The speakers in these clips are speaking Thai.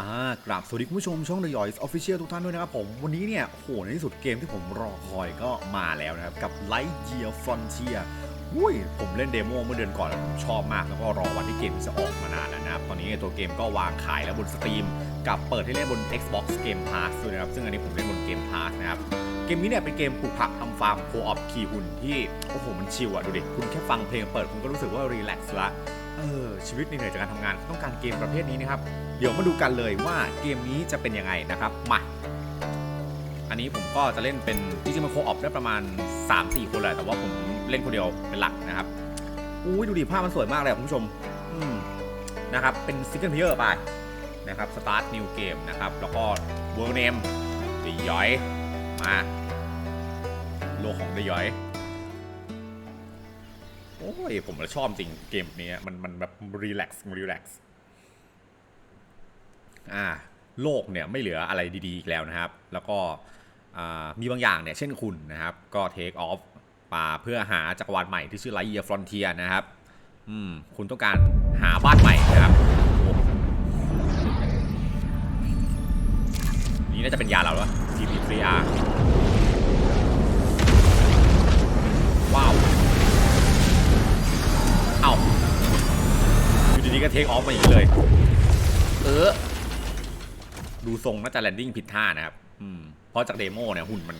อ่ากราบสวัสดีคุณผู้ชมช่อง The Yoys Official ทุกท่านด้วยนะครับผม วันนี้เนี่ยโหในที่สุดเกมที่ผมรอคอยก็มาแล้วนะครับ กับ Lightyear Frontier อุ้ยผมเล่นเดโมเมื่อเดือนก่อนผมชอบมากแล้วก็รอวันที่เกมจะออกมานานแล้วนะครับ ตอนนี้ตัวเกมก็วางขายแล้วบนสตรีมกับเปิดให้เล่นบน Xbox Game Pass ด้วยนะครับ ซึ่งอันนี้ผมเล่นบน Game Pass นะครับเกมนี้เนี่ยเป็นเกมปลูกผักทำฟาร์มโคออปขี่หุ่นที่โอ้โหมันชิลอะดูดิคุณแค่ฟังเพลงเปิดคุณก็รู้สึกว่ารีแลกซ์ละ เออชีวิตเหนื่อยจากการทำงานต้องการเกมประเภทนี้นะครับ เดี๋ยวมาดูกันเลยว่าเกมนี้จะเป็นยังไงนะครับมาอันนี้ผมก็จะเล่นเป็นจริงๆมันโคออปได้ประมาณ 3-4 คนเลยแต่ว่าผมเล่นคนเดียวเป็นหลักนะครับอุ้ยดูดิภาพมันสวยมากเลยคุณผู้ชมอืมนะครับเป็นซิงเกิลเพลเยอร์ไปนะครับสตาร์ทนิวเกมนะครับแล้วก็เวิร์เนมเดยอยมาโลของเดยอย อ้ยผมชอบจริงเกมนี้มันมันแบบรีแลกซ์รีแลกซ์อ่าโลกเนี่ยไม่เหลืออะไรดีๆอีกแล้วนะครับ แล้วก็มีบางอย่างเนี่ยเช่นคุณนะครับ ก็เทคออฟป่าเพื่อหาจักรวาลใหม่ที่ชื่อไลเยียฟรอนเทียนะครับ อืม คุณต้องการหาบ้านใหม่นะครับ นี่น่าจะเป็นยาเราแล้ว TP3R อ้าอยู่ดีๆก็เทคออฟมาอย่างนี้เลย เออ ดูทรงน่าจะแลนดิ้งผิดท่านะครับ อืม เพราะจากเดโมเนี่ยหุ่นมัน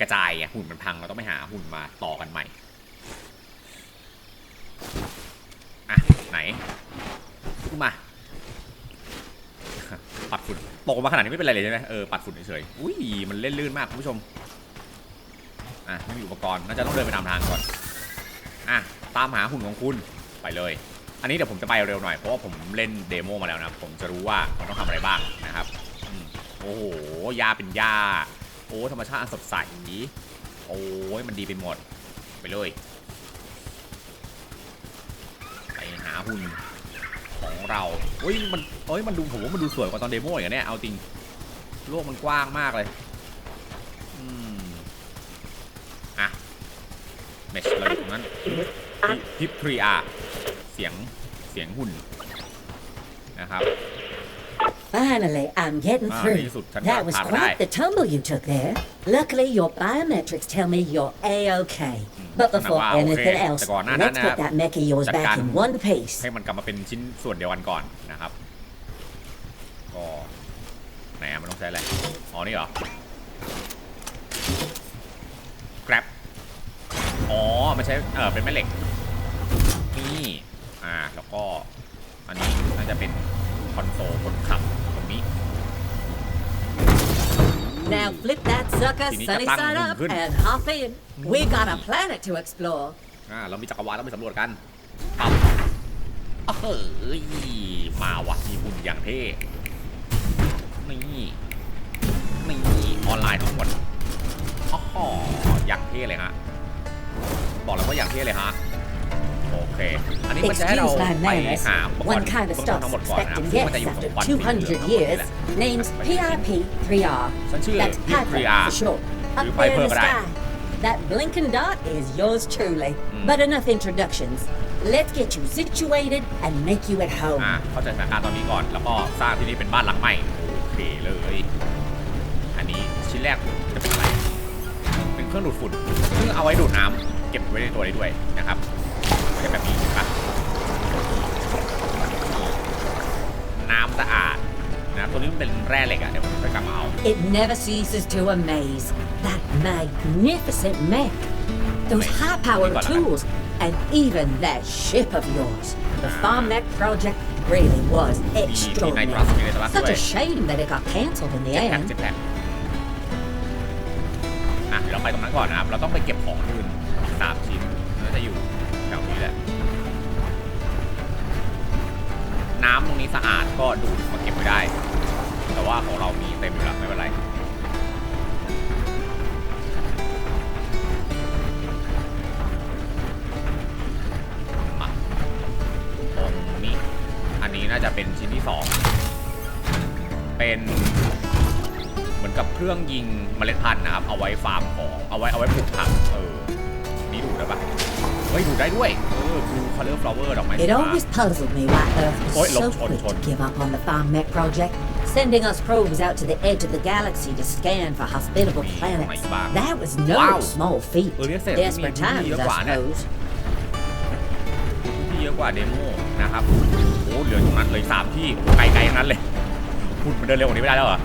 กระจายไงหุ่นมันพังเราต้องไปหาหุ่นมาต่อกันใหม่ อะ ไหนขึ้นมาปัดฝุ่นตกมาขนาดนี้ไม่เป็นไรเลยใช่ไหมเออปัดฝุ่นเฉยๆอุ้ยมันเล่นลื่นมากคุณผู้ชมอะไม่มีอุปกรณ์น่าจะต้องเดินไปตามทางก่อนอะ ตามหาหุ่นของคุณไปเลย อันนี้เดี๋ยวผมจะไปเร็วหน่อยเพราะว่าผมเล่นเดโมมาแล้วนะผมจะรู้ว่าผมต้องทำอะไรบ้างนะครับอืมโอ้โหหญ้าเป็นหญ้าโอ้ธรรมชาติอันสดใสโอ้ยมันดีไปหมดไปเลยไปหาหุ่นของเราเฮ้ยมันเอ้ยมันดูผมว่ามันดูสวยกว่าตอนเดโมอย่างเนี้ยเอาจริงโลกมันกว้างมากเลยอืมอะเมชเราอยู่ตรงนั้น พิพทรีอาเสียงเสียงหุ่นนะครับ Finally, I'm getting Ah, through. in สุดฉันก็ That was ผ่านมาได้ quite the tumble you took there. Luckily, your biometrics tell me you're a-okay. But นั่น before ว่าโอเค anything else, แต่ก่อนหน้านั้น let's นะครับ put that mech of yours จัดการ back in one piece. ให้มันกลับมาเป็นชิ้นส่วนเดียวกันก่อนนะครับ ก็ไหนอะมันต้องใช้อะไร อ๋อ นี่เหรอ อ๋อ มันใช้ เออเป็นแม่เหล็ก นี่ อ่า แล้วก็ อันนี้น่าจะเป็นคอนโซลคนขับตรงนี้ Now flip that sucker Sini sunny katang side up dun. and hop in. We got a planet to explore. อ่า เรามีจักรวาลต้องไปสำรวจกันปั๊บอ้าวเฮ้ย มาวะมีหุ่นอย่างเท่ นี่ นี่ ออนไลน์ทั้งหมดอ๋ออย่างเท่เลยฮะ บอกเลยว่าอย่างเท่เลยฮะ โอเค อันนี้มันจะให้เรา Excuse my ไป manners. หาอุปกร One ณ์ kind of เบื้องต้น stops ทั้งหมดก่อนนะครับ expecting ซึ่งมันจะอยู่ guests ตรง after วันสีเหลือง200ทั้งหมดนี่ years. แหละ Name's Right. PIP-3R. ฉันชื่อ That's PIP-3R Piper for short. Up You're there in Piper the ก็ได้ sky. That blinking dot is yours truly. Mm. But enough introductions. Let's get you situated and make you at home. อ่าเข้าใจสถานการณ์ตอนนี้ก่อน แล้วก็สร้างที่นี่เป็นบ้านหลังใหม่โอเคเลย อันนี้ชิ้นแรกจะเป็นอะไร เป็นเครื่องดูดฝุ่น ซึ่งเอาไว้ดูดน้ำ เก็บไว้ในตัวได้ด้วยนะครับไม่ใช่แบบนี้เห็นปะน้ำสะอาดนะตัวนี้มันเป็นแร่เหล็กอะเดี๋ยวผมไปกลับมาเอา It never ceases to amaze. That magnificent mech. Those Amazing. high-powered Ikaw lang. tools. And even that ship of yours. The Farm Mech project really was extraordinary. nitrous, may nitrous Such a ด้วย shame that it got cancelled in the เจ็ดแพ็ค end. เจ็ดแพ็คอะเดี๋ยวเราไปตรงนั้นก่อนนะครับ เราต้องไปเก็บของอื่นอีก สามชิ้นน่าจะอยู่แถวนี้แหละ น้ำตรงนี้สะอาดก็ดูดมาเก็บไว้ได้ แต่ว่าของเรามีเต็มอยู่แล้วไม่เป็นไรมาตรงนี้อันนี้น่าจะเป็นชิ้นที่สองเป็นเหมือนกับเครื่องยิงเมล็ดพันธุ์นะครับ เอาไว้ฟาร์มของ เอาไว้เอาไว้ปลูกผัก เออ นี่ดูดได้ปะเฮ้ยดูได้ด้วย เออ blue color flower ดอกไม้ It ฟ้า always puzzled me why Earth Oi, was so look, hold, quick hold. to give up on the Farm Mech project, sending us probes out to the edge of the galaxy to scan for hospitable Me, planets. my bad. That was no Wow. small feat. Ơ, biết xem, Desperate mình times, nghĩ I là quả này. suppose. ที่เยอะกว่าเดโมนะครับ โอ้เหลือตรงนั้นเลยสามที่โอ้ไกลๆทั้งนั้นเลยคุณมันเดินเร็วกว่านี้ไม่ได้แล้วเหรอ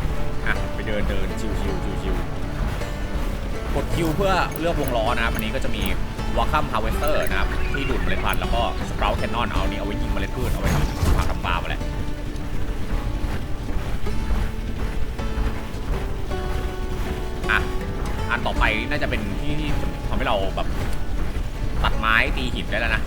อะ ไปเดินเดินชิวชิวชิวชิว กดคิวเพื่อเลือกวงล้อนะครับอันนี้ก็จะมีวอคัมฮาวเวสเตอร์นะครับที่ดูดเมล็ดพันธุ์แล้วก็สปราวแคนนอนเอานี่เอาไว้ยิงเมล็ดพืชเอาไว้ทำผักทำปลาไปแหละอะอันต่อไปนี่น่าจะเป็นที่ที่ทำให้เราแบบตัดไม้ตีหินได้แล้วนะ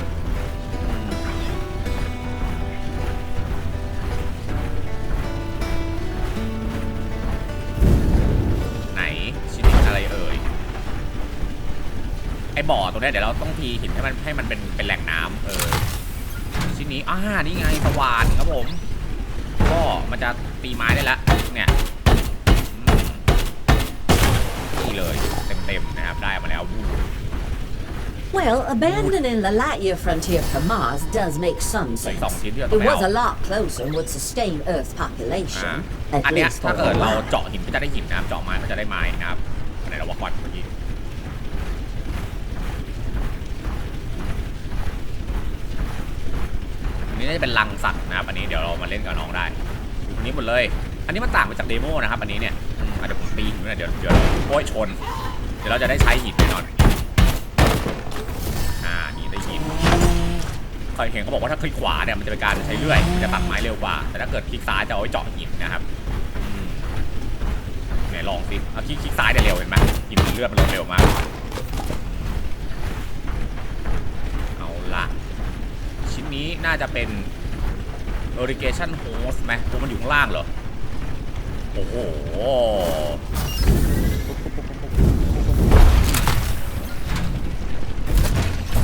บ่อตรงเนี้ยเดี๋ยวเราต้องทีหินให้มันให้มันเป็นเป็นแหล่งน้ำเออชิ้นนี้อ่านี่ไงสว่านครับผม ก็มันจะตีไม้ได้แล้วเนี่ยอืมนี่เลยเต็มๆนะครับได้มาแล้ววู้ Well, abandoning the Lightyear frontier for Mars does make some ใส่ sense. สองชิ้นที่เรา It ต้องไป was เอา a lot closer and would sustain Earth's อ่า population. อัน At เนี้ย least ถ้า for เกิด a เรา while. เจาะหินก็จะได้หินนะครับเจาะไม้ก็จะได้ไม้นะครับอันไหนเราว่าก่อนเมื่อกี้อั นนี้น่าจะเป็นลังสัตว์นะครับอันนี้เดี๋ยวเรามาเล่นกับน้องได้อยู่ตรงนี้หมดเลย อันนี้มันต่างไปจากเดโมนะครับอันนี้เนี่ยอืมอะเดี๋ยวผมตีหินด้วยนะเดี๋ยวเดี๋ยวโอ้ยชน เดี๋ยวเราจะได้ใช้หินแน่นอนอ่านี่ได้หินเคยเห็นเขาบอกว่าถ้าคลิกขวาเนี่ยมันจะเป็นการใช้เลื่อยมันจะตัดไม้เร็วกว่า แต่ถ้าเกิดคลิกซ้ายจะเอาไว้เจาะหินนะครับไหนลองสิเอาคลิกคลิกซ้ายจะเร็วเห็นไหมหินเลือดมันเร็วมาก เอาละชิ้ นี้น่าจะเป็น irrigation hose ไหมตัวมันอยู่ข้างล่างเหรอ โอ้โห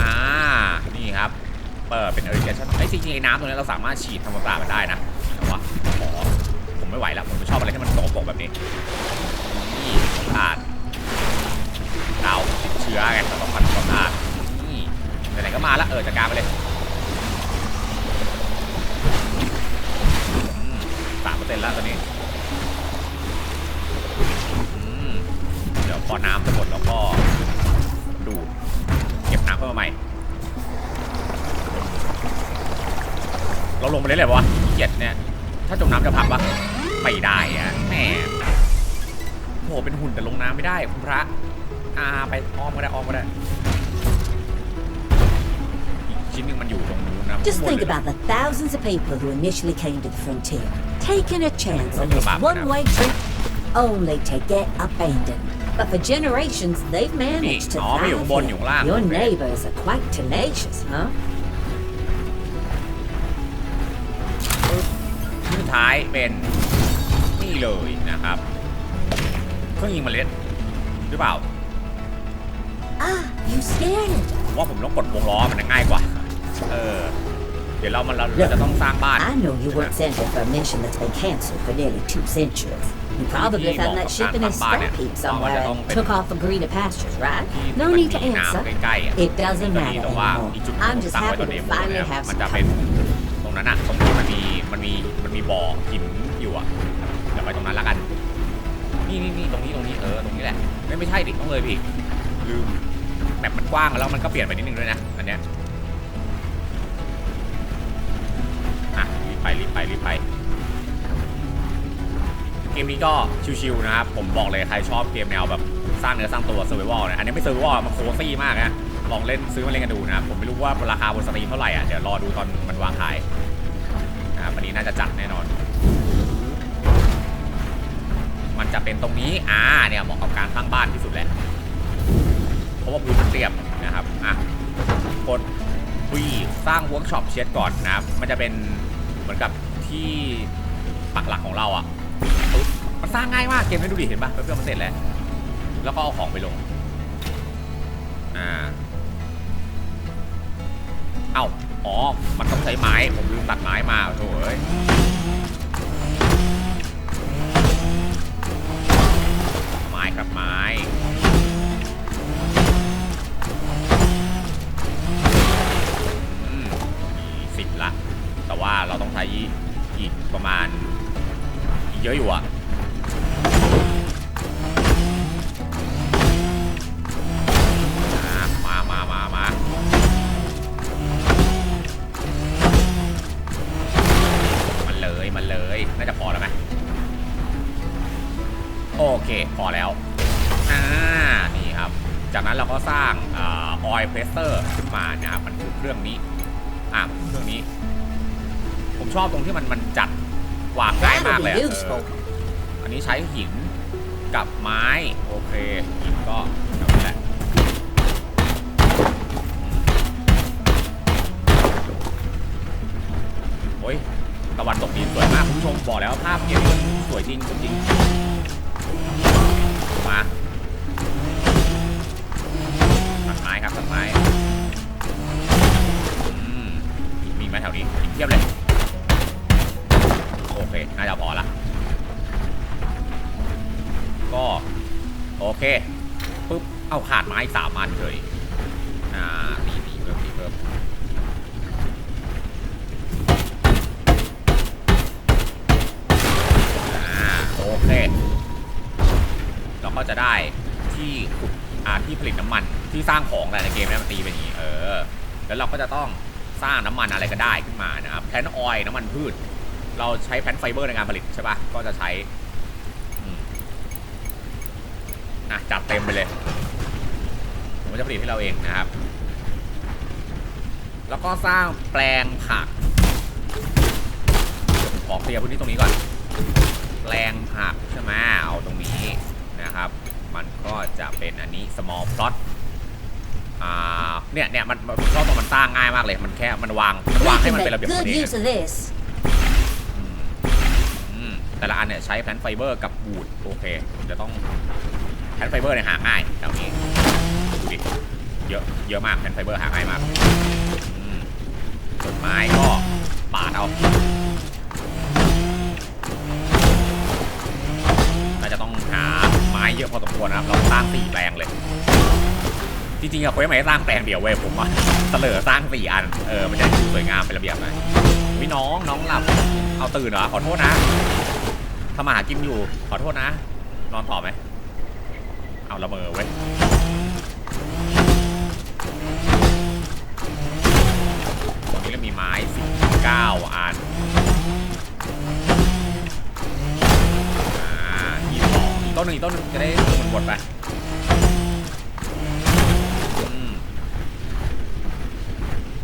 อ่า นี่ครับ เปิดเป็น irrigation ไอ้จริงๆไอ้น้ำตรงนี้เราสามารถฉีดทำความสะอาดมันได้นะแต่ว่าขอผมไม่ไหวแล้ว ผมไม่ชอบอะไรที่มันสกปรกแบบนี้ นี่ความสะอาดเราติดเชื้อไงเราต้องทำความสะอาดนี่ไหนๆก็มาล้วเออจัดการไปเลย think เลย about the thousands of people who initially came to the frontier, taking a chance on this Talk about one way trip only to get abandoned. But for generations, they've managed to อ๋อไม่อยู่ข้างบน thrive อยู่ข้างล่าง here. Your โอเค neighbors are quite tenacious, huh? ชิ้นสุดท้ายเป็นนี่เลยนะครับเครื่องยิงเมล็ดหรือเปล่า Ah, you scared it. ผมว่าผมต้องกดวงล้อมันง่ายกว่า เออเดี๋ยวเรามันเราเราจะต้องสร้างบ้าน I know you weren't sent here for a mission that's been cancelled for nearly two centuries. You probably He found that walked ship in a around Bambane. scrap heap Oh, somewhere wala tong and pin- took off for greener pastures, right? ที่ No มัน need to มีน้ำ answer. ใกล้ๆอะ It doesn't ตอน matter นี้แต่ว่า anymore. อีกจุดหนึ่ง I'm ผม just ตั้งไว้ happy ตอน to เดโม finally นะครับ have มัน some จะเป็น company. ตรงนั้นอะตรงนี้มันมีมันมีมันมีบ่อหินอยู่อะเดี๋ยวไปตรงนั้นแล้วกัน นี่นี่นี่ตรงนี้ตรงนี้เออตรงนี้แหละ ไม่ไม่ใช่ดิต้องเลยพี่ลืมแบบมันกว้างแล้วมันก็เปลี่ยนไปนิดนึงด้วยนะอันเนี้ย อะรีบไปรีบไปรีบไปเกมนี้ก็ชิวๆนะครับ ผมบอกเลยใครชอบเกมแนวแบบสร้างเนื้อสร้างตัวเซอร์ไ a วนะอันนี้ไม่เซอร์ไ a วมันโคซี่มากนะลองเล่นซื้อมาเล่นกันดูนะครับผมไม่รู้ว่าราคาบนสตรีมเท่าไหร่อะเดี๋ยวรอดูตอนมันวางขายนะครับวันนี้น่าจะจัดแน่นอน มันจะเป็นตรงนี้อ่าเนี่ยเหมาะกับการสร้างบ้านที่สุดแหละเพราะว่าพื้นมันเรียบนะครับอะกดวีสร้างเวิร์กช็อปเชดก่อนนะครับมันจะเป็น มือนกับที่ปักหลักของเราอะปึ๊บมันสร้างง่ายมากเกมให้ดูดิเห็นปะเพื่อนมันเสร็จแล้วแล้วก็เอาของไปลงอ่าเอ้าอ๋อ มันต้องใช้ไม้ ผมลืมตัดไม้มา อันนี้ใช้หินกับไม้ โอเคหินก็แบบนี้แหละโอ้ยตะวันตกดินสวยมากคุณผู้ชมบอกแล้วภาพเกมนี้มันสวยจริงจริงมาตัดไม้ครับตัดไม้มีไหมแถวนี้เทียบเลย โอเค น่าจะพอละ ก็ โอเคปุ๊บเอาขาดไม้สามอันเลยอ่านี่นี่เพิ่มนี่เพิ่มอ่าโอเค เราก็จะได้ที่ขุดอ่าที่ผลิตน้ำมันที่สร้างของแหละในเกมนี้มันตีเป็นอย่างนี้เออ แล้วเราก็จะต้องสร้างน้ำมันอะไรก็ได้ขึ้นมานะครับแพนออยล์น้ำมันพืช เราใช้แพนไฟเบอร์ในการผลิตใช่ปะก็จะใช้ อะจัดเต็มไปเลย ผมก็จะผลิตให้เราเองนะครับ แล้วก็สร้างแปลงผักเดี๋ยวผมขอเคลียร์พื้นที่ตรงนี้ก่อน แปลงผักใช่ไหมเอาตรงนี้นะครับ มันก็จะเป็นอันนี้ small plot อ่า เนี่ยเนี่ยมันมันผมชอบตรงมันสร้างง่ายมากเลย มันแค่มันวางมัน We วางให้ can มันเป็น make ระเบียบ good ของมันเอง use of this. อืมแต่ละอันเนี่ยใช้แพนไฟเบอร์กับบูดโอเคผมจะต้องแพ นไฟเบอร์เนี่ยหาง่ายแถวนี้ดูดิเยอะเยอะมากแพนไฟเบอร์หาง่ายมากอืมส่วนไม้ก็ปาดเอาน่าจะต้องหาไม้เยอะพอสมควรนะครับ เราสร้างสี่แปลงเลย จริงๆอะเขาไม่สร้างแปลงเดียวเว้ยผมว่าเสลอสร้างสี่อัน เออ มันจะดูสวยงามเป็นระเบียบหน่อยวิน้องน้องหลับ เอาตื่นเหรอ ขอโทษนะทำมาหากินอยู่ ขอโทษนะ นอนต่อไหม เอาละเมอเว้ตรงนี้เรามีไม้19อันอ่ายี่สองอีกต้นหนึ่งต้นหนึ่งจะได้หมดหมดไป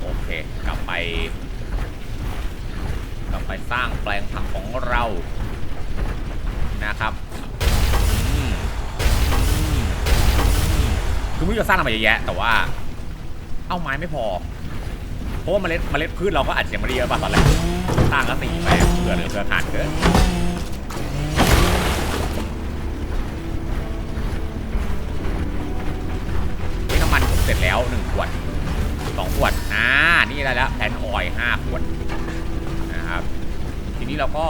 โอเค กลับไป กลับไปสร้างแปลงผักของเรานะครับ คือไม่รู้จะสร้างอะไรเยอะแยะ แต่ว่า เอาไม้ไม่พอ เพราะว่าเมล็ดเมล็ดพืชเราก็อาจจะยังไม่ได้เยอะป่ะตอนแรกสร้างก็สี่แปลงเผื่อเหลือเผื่อขาดเกินนี่น้ำมันผมเสร็จแล้วหนึ่งขวดสองขวดอ่านี่ได้แล้วแพนออยห้าขวดนะครับทีนี้เราก็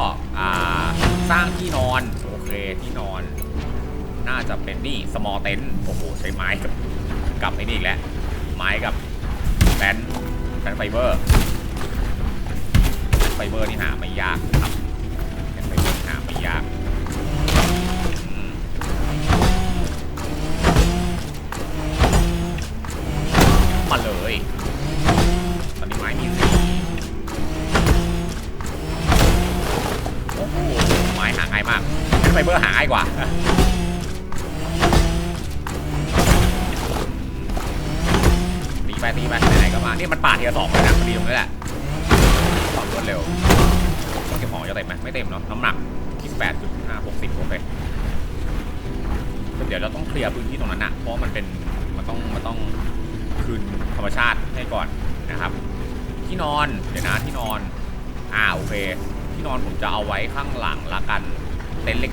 าสร้างที่นอนโอเคที่นอน น่าจะเป็นนี่สมอลเต็นโอ้โห ใช้ไม้กับกับไอ้นี่อีกแล้ว ไม้กับแบนแบนไฟเบอร์แป้นไฟเบอร์นี่หาไม่ยากครับแบนไฟเบอร์หาไม่ยาก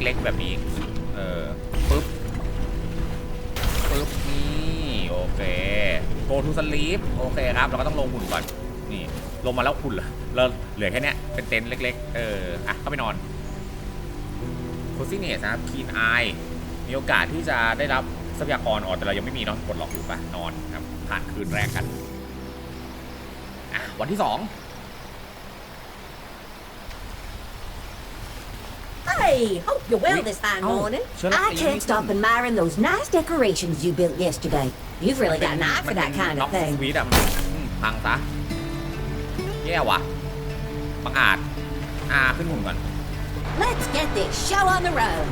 ล็ก ๆ แบบนี้ เออปึ๊บปึ๊บนี่โอเค go to sleep โอเคครับ เราก็ต้องลงหุ่นก่อน นี่ ลงมาแล้วหุ่นเหรอเราเหลือแค่เนี้ยเป็นเต็นท์เล็ก ๆ เออ อะ เข้าไปนอนโคซี่เนสนะครับคีนไอมีโอกาสที่จะได้รับทรัพยากรอ๋อแต่เรายังไม่มีเนาะกดล็อกอยู่ปะนอนครับผ่านคืนแรกกัน อะ วันที่สอง Hey, hope you're well this fine Oh, morning. shut up, I you can't need stop to- admiring those nice decorations you built yesterday. You've really got an eye for that kind น็ of อกส thing. วีทอะมันอืมพังซะแย่ว่ะบังอาจอ่าขึ้นหุ่นก่อน Let's get this show on the road.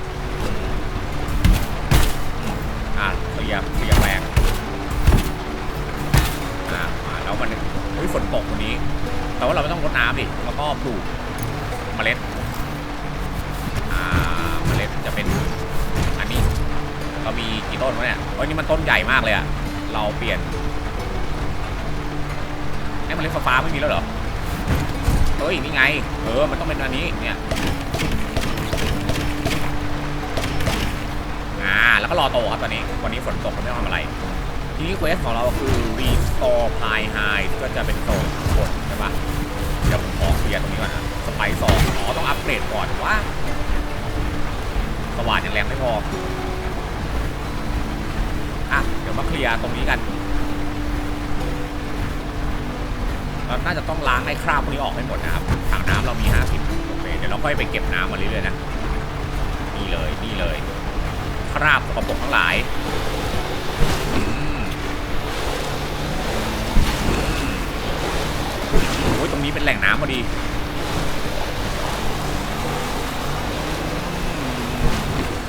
อ่าเคลียร์เคลียร์แปลงอ่ามาแล้วมันเฮ้ยฝนตกวันนี้ แต่ว่าเราไม่ต้องรดน้ำดิแล้วก็ปลูกเมล็ดอ่า เป็นอันนี้เรามีกี่ต้นวะเนี่ยเฮ้ยนี่มันต้นใหญ่มากเลยอะเราเปลี่ยนไอ้เมล็ดฟ้าๆไม่มีแล้วเหรอ เฮ้ยนี่ไง เออ มันต้องเป็นอันนี้เนี่ยอ่าแล้วก็รอโตครับตอนนี้ วันนี้ฝนตกเราไม่ต้องทำอะไร ทีนี้เควสของเราคือ restore pie high ก็จะเป็นโซนข้างบนใช่ปะเดี๋ยวผมขอเคลียร์ตรงนี้ก่อนนะสไปซ์สองอ๋อต้องอัปเกรดก่อนว่า สว่านยังแรงไม่พอ อะ เดี๋ยวมาเคลียร์ตรงนี้กัน เราน่าจะต้องล้างไอ้คราบพวกนี้ออกให้หมดนะครับถังน้ำเรามี 50โอเคเดี๋ยวเราค่อยไปเก็บน้ำมาเรื่อยๆนะ นี่เลย นี่เลย คราบสกปกทั้งหลายอืมโอ้ยตรงนี้เป็นแหล่งน้ำพอดี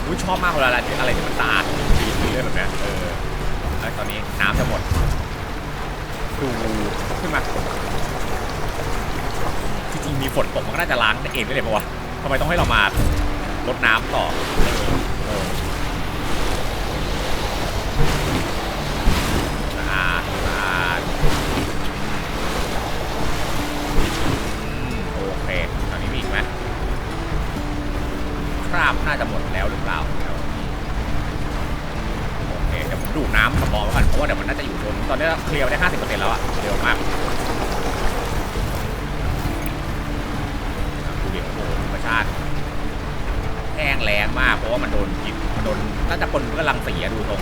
อุ้ยชอบมากเวลาอะไรอะไรที่มันสะอาดดีๆเลยแบบเนี้ยเออแล้วตอนนี้น้ำจะหมดดูขึ้นมาจริงๆมีฝนตกมันก็น่าจะล้างเองได้เลยปะวะทำไมต้องให้เรามาลดน้ำต่อ ราบน่าจะหมดแล้วหรือเปล่าโอเคเดี๋ยวผมดูดน้ำสำรองไว้ก่อนเพราะว่าเดี๋ยวมันน่าจะอยู่โซนตอนนี้เคลียร์ไปได้50%แล้วอะเร็วมากดูดิโอ้โหธรรมชาติแห้งแล้งมากเพราะว่ามันโดนกินมันโดนน่าจะคนก็ลังเสีอะดูตรง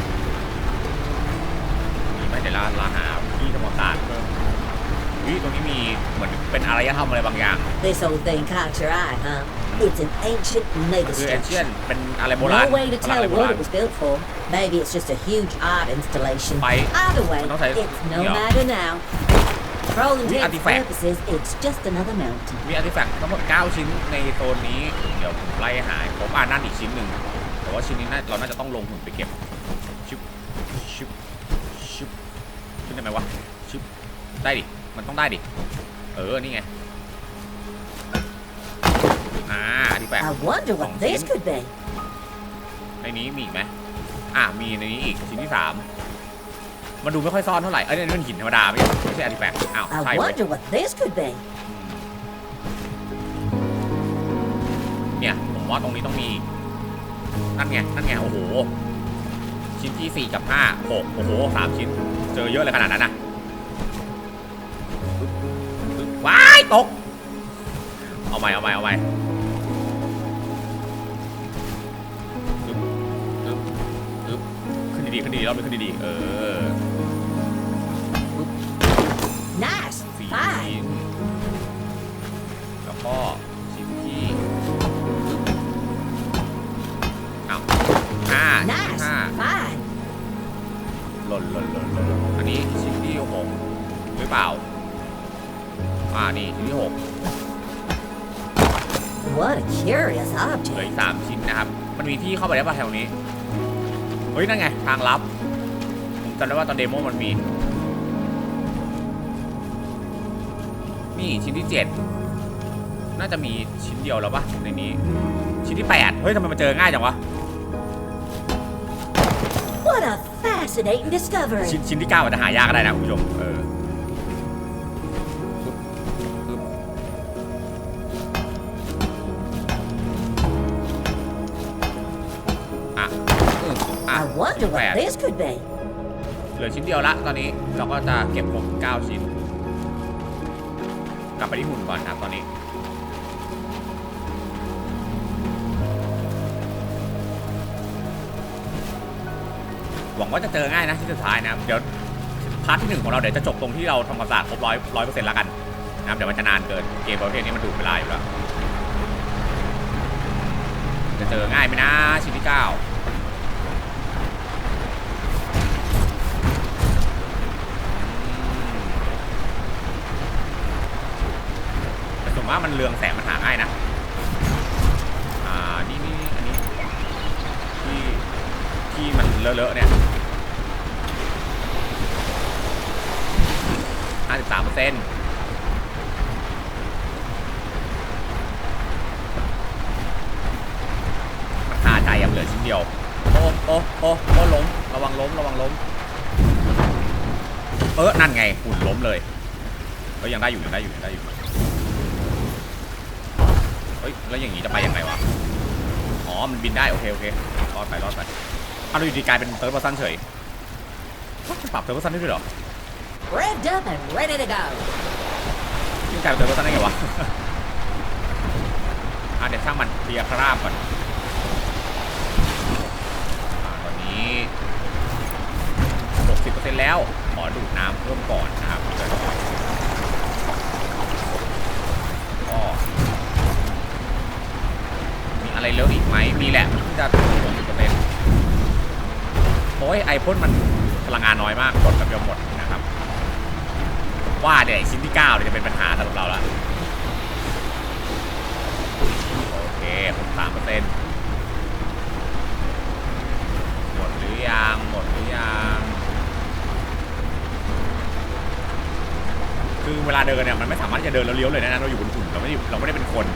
มีไหมเดี๋ยวเราเราหาที่ทำความสะอาดเพิ่มวิตรงนี้มีเหมือนเป็นอารยธรรมอะไรบางอย่าง This old thing caught your eye, huh? It's an ancient คือเอเชีย megastructure. นเป็นอะไรโบราณ No way to พลังอะไร tell โบ what ราณ it was built for. Maybe it's just a huge art installation. By- Either way, Ano tayo? it's no Yeah. matter now. For all intents and artifact. purposes, it's just another mountain. มีอาร์ติแฟกต์ทั้งหมด 9 ชิ้นในโซนนี้ เดี๋ยวผมไล่หายผมอ่านนั่นอีกชิ้นหนึ่งแต่ว่าชิ้นนี้น่าเราน่าจะต้องลงหุ่นไปเก็บชิบชิบชิบขึ้นได้ไหมวะชิบได้ดิ มันต้องได้ดิ เออ นี่ไง อ่าอาร์ติแฟกต์ I wonder what Không this kiếm. could be. ในนี้มีอีกไหมอ่ามีในนี้อีกชิ้นที่สามมันดูไม่ค่อยซ่อนเท่าไหร่ เอ้ยนี่มันหินธรรมดาไม่ใช่ไม่ใช่อาร์ติแฟกต์อ้าว I ใช่เว้ย wonder what this could be. เนี่ยผมว่าตรงนี้ต้องมี นั่นไง นั่นไง โอ้โห ชิ้นที่4กับ5 6โอ้โหสามชิ้น เจอเยอะเลยขนาดนั้นนะปึ๊บปึ๊บว้าย ตก เอาใหม่เอาใหม่เอาใหม่ ขึ้นดีๆขึ้นดีๆรอบนี้ขึ้นดีๆเออ Nice. สี่ Fine. ชิ้นแล้วก็ชิ้นที่อ้าวห้า Nice. ห้า Fine. หล่นหล่นหล่นหล่นอันนี้ชิ้นที่หกหรือเปล่า อ่า นี่ชิ้นที่หก What a curious เหลือ object. อีกสามชิ้นนะครับ มันมีที่เข้าไปได้ป่ะแถวนี้ เฮ้ยนั่นไงทางลับผมจำได้ว่าตอนเดโมมันมี นี่ชิ้นที่เจ็ดน่าจะมีชิ้นเดียวแล้วปะในนี้ ชิ้นที่แปดเฮ้ยทำไมมันเจอง่ายจังวะ What a fascinating discovery. ชิ้นชิ้นที่เก้าอาจจะหายากก็ได้นะคุณผู้ชม เออ อืมอะ I wonder what Bad. this could be. เหลือชิ้นเดียวละตอนนี้เราก็จะเก็บครบ9ชิ้น กลับไปที่หุ่นก่อนครับตอนนี้ หวังว่าจะเจอง่ายนะที่สุดท้ายนะครับเดี๋ยวพาร์ทที่หนึ่งของเราเดี๋ยวจะจบตรงที่เราทำความสะอาดครบร้อยร้อยเปอร์เซ็นต์แล้วกันนะครับเดี๋ยวมันจะนานเกินเกมประเภทนี้มันดูดเวลาอยู่แล้วจอง่ายไหมนะชิ้นที่เก้าแต่ส่ วนมามันเรืองแสงมันหาง่ายนะ อ่า นี่นี่อันนี้ ที่ ที่มันเลอะๆเนี่ย53เปอร์เซ็นต์มันคาใจยังเหลือชิ้นเดียว โอ้โอ้โอ้โอ้ล้ม ระวังล้ม ระวังล้ม เออ นั่นไง หุ่นล้มเลยเฮ้ยยังได้อยู่ ยังได้อยู่ ยังได้อยู่ เฮ้ยแล้วอย่างนี้จะไปยังไงวะอ๋อมันบินได้โอเคโอเครอดไปรอดไปเอาดูดีๆกลายเป็นเติร์ดเพอร์ซันเฉยมันปรับเติร์ดเพอร์ซันได้ด้วยเหรอ Revved up and ready to go. นี่กลายเป็นเติร์ดเพอร์ซันได้ไงวะ อะเดี๋ยวช่างมันเคลียร์คราบก่อนอ่าตอนนี้ 60%แล้ว ขอดูดน้ำเพิ่มก่อนนะครับ อะไรเลอะอีกไหมมีแหละมันเพิ่งจะ60%โอ้ยไอพ่นมันพลังงานน้อยมากกดแบบเดียวหมดนะครับ ว่าเนี่ยไอ้ชิ้นที่9เนี่ยจะเป็นปัญหาสำหรับเราล้วโอเคผมสามเปอร์เซ็นต์หมดหรือยังหมดหรือยังคือเวลาเดินเนี่ยมันไม่สามารถจะเดินแล้วเลี้ยวเลยนะเราอยู่บนหุ่นเราไม่ได้เราไม่ได้เป็นคน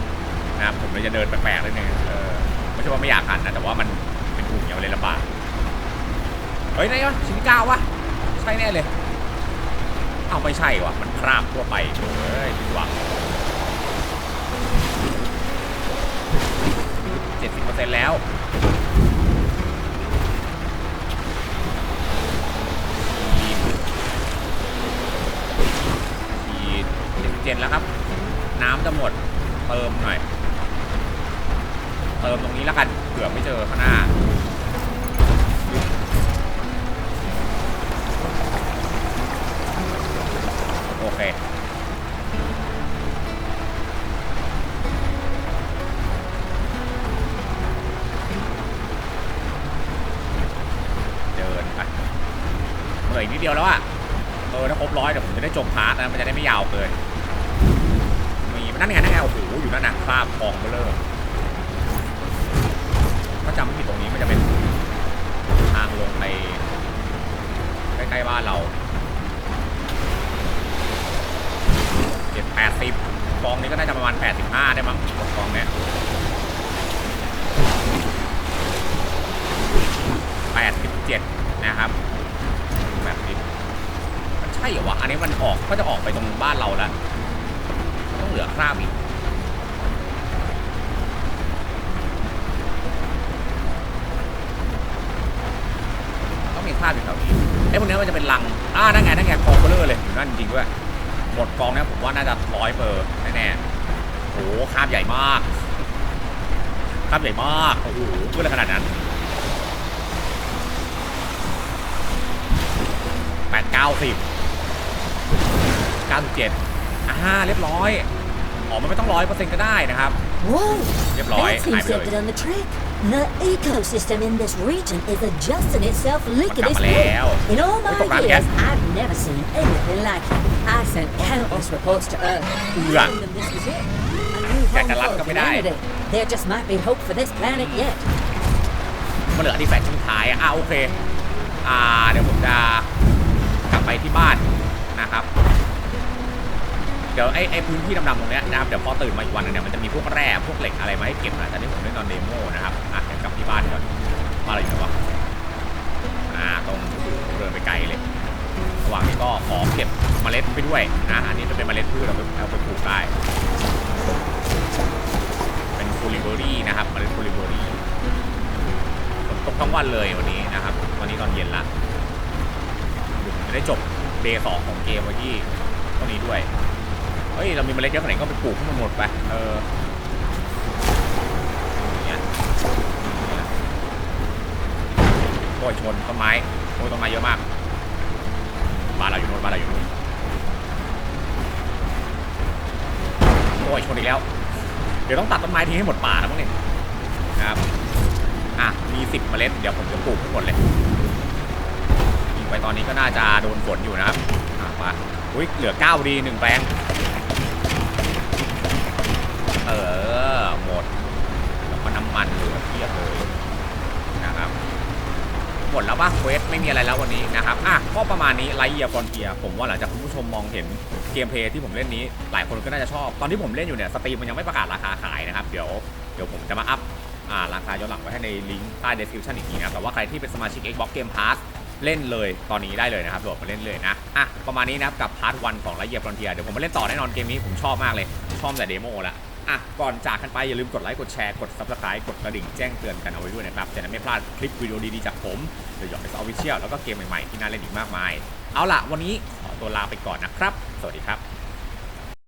นะครับผมเลยจะเดินแปลกๆเลยนึงเออไม่ใช่ว่าไม่อยากหันนะแต่ว่ามันเป็นหุ่นอย่างเลยลำบากเฮ้ยไหนวะชิ้นเก้าวะใช่แน่เลยเอาไม่ใช่วะมันคราบทั่วไปเฮ้ยผิดหวังเจ็ดสิบเปอร์เซ็นต์แล้วฉีดฉีดเจ็ดเจ็ดแล้วครับ น้ำจะหมดเติมหน่อย เติมตรงนี้แล้วกันเผื่อไม่เจอข้างหน้าโอเคเดินไปเหลืออีกนิดเดียวแล้วอะเออถ้าครบร้อยเดี๋ยวผมจะได้จบพาร์ทนะมันจะได้ไม่ยาวเกินมีนั่นไงนั่นไงโอ้โหอยู่นั่นนะคราบกองเบลอ จำไม่ผิดตรงนี้มันจะเป็นทางลงไปใกล้ๆบ้านเราเจ็ดแปดสิบกองนี้ก็น่าจะประมาณแปดสิบห้าได้มั้งกองเนี้ยแปดสิบเจ็ดนะครับแปดสิบมันใช่เหรอวะ อันนี้มันออกก็จะออกไปตรงบ้านเราแล้วต้องเหลือคราบอีก ต้องมีคราบอยู่แถวนี้ไอ้พวกนี้มันจะเป็นลังอ่านั่นไงนั่นไงกองเบลอเลยอยู่นั่นจริงด้วยหมดกองเนี้ยผมว่าน่าจะร้อยเปอร์แน่ๆโอ้โหคราบใหญ่มากคราบใหญ่มากโอ้โหพูดอะไรขนาดนั้นแปดเก้าสิบเก้าสิบเจ็ดอ่าเรียบร้อยอ๋อมันไม่ต้องร้อยเปอร์เซ็นต์ก็ได้นะครับ Whoa! Yep, Lloyd, That seems I to have know. done the trick. The ecosystem in this region is adjusting itself lickety Come on, Leo. split. In all my Look around, years, yes. I've never seen anything like it. I sent countless reports to Earth, Yeah. telling them this was it. A new Yeah, home the last for couple of humanity. There just might be hope for this planet yet. มันเหลือที่แฟกชิ้นสุดท้ายอ่ะอ่ะโอเค อ่า เดี๋ยวผมจะกลับไปที่บ้านนะครับ เ ดี๋ยวไอ้ไอ้พื้นที่ดำๆตรงเนี้ยนะครับเดี๋ยวพอตื่นมาอีกวันหนึงเนี่ยมันจะมีพวกแร่พวกเหล็กอะไรมาให้เก็บนะตอนนี้ผมเล่นตอนเดโมนะครับอะเดี๋ยวกลับที่บ้านก่อนบ้านเรอยู่ไหนวะอ่าตรงเดินไปไกลเลย ระหว่างนี้ก็ขอเก็บเมล็ดไปด้วยนะอันนี้จะเป็นเมล็ดพืชเราไปเอาไปปลูกได้เป็นคูลิเบอรี่นะครับเมล็ดคูลิเบอรี่ฝนตกทั้งวันเลยวันนี้นะครับวันนี้ตอนเย็นละเดี๋ยวผมจะได้จบเดย์สองของเกมไว้ที่ตรงนี้ด้วย เฮ้ย เรามีเมล็ดเยอะขนาดก็ไปปลูกให้มันหมดไป เออโอ้ยชนต้นไม้ โอ้ยต้นไม้เยอะมาก บ้านเราอยู่โน่นบ้านเราอยู่โน่นโอ้ยชนอีกแล้ว เดี๋ยวต้องตัดต้นไม้ทิ้งให้หมดป่าแล้วมั้งเนี่ยครับ อะ มี10เมล็ด เดี๋ยวผมจะปลูกทั้งหมดเลยยิงไปตอนนี้ก็น่าจะโดนฝนอยู่นะครับ อะมาอุ้ยเหลือ9ดีหนึ่งแปลง เออ หมด แล้วก็น้ำมันเหลือเทียบเลยนะครับ หมดแล้วป่ะเควสไม่มีอะไรแล้ววันนี้นะครับ อะก็ประมาณนี้ไลท์เยียฟอนเทียผมว่าหลังจากคุณผู้ชมมองเห็นเกมเพลย์ที่ผมเล่นนี้ หลายคนก็น่าจะชอบ ตอนที่ผมเล่นอยู่เนี่ยสตรีมมันยังไม่ประกาศราคาขายนะครับ เดี๋ยวเดี๋ยวผมจะมาอัพอ่าราคาย้อนหลังไว้ให้ในลิงก์ใต้ description อีกทีนะแต่ว่าใครที่เป็นสมาชิก Xbox Game Pass เล่นเลยตอนนี้ได้เลยนะครับโหลดมาเล่นเลยนะอะประมาณนี้นะครับกับพาร์ทวันของไลเยียฟอนเทียเดี๋ยวผมมาเล่นต่อแน่นอนเกมนี้ผมชอบมากเลยชอบแต่เดโมละ อะก่อนจากกันไปอย่าลืมกดไลค์กดแชร์กด subscribe กดกระดิ่งแจ้งเตือนกันเอาไว้ด้วยนะครับจะได้ไม่พลาดคลิปวิดีโอดีๆจากผมเดอะยอร์กออฟฟิเชียลแล้วก็เกมใหม่ๆที่น่าเล่นอีกมากมาย เอาล่ะวันนี้ขอตัวลาไปก่อนนะครับ สวัสดีครับ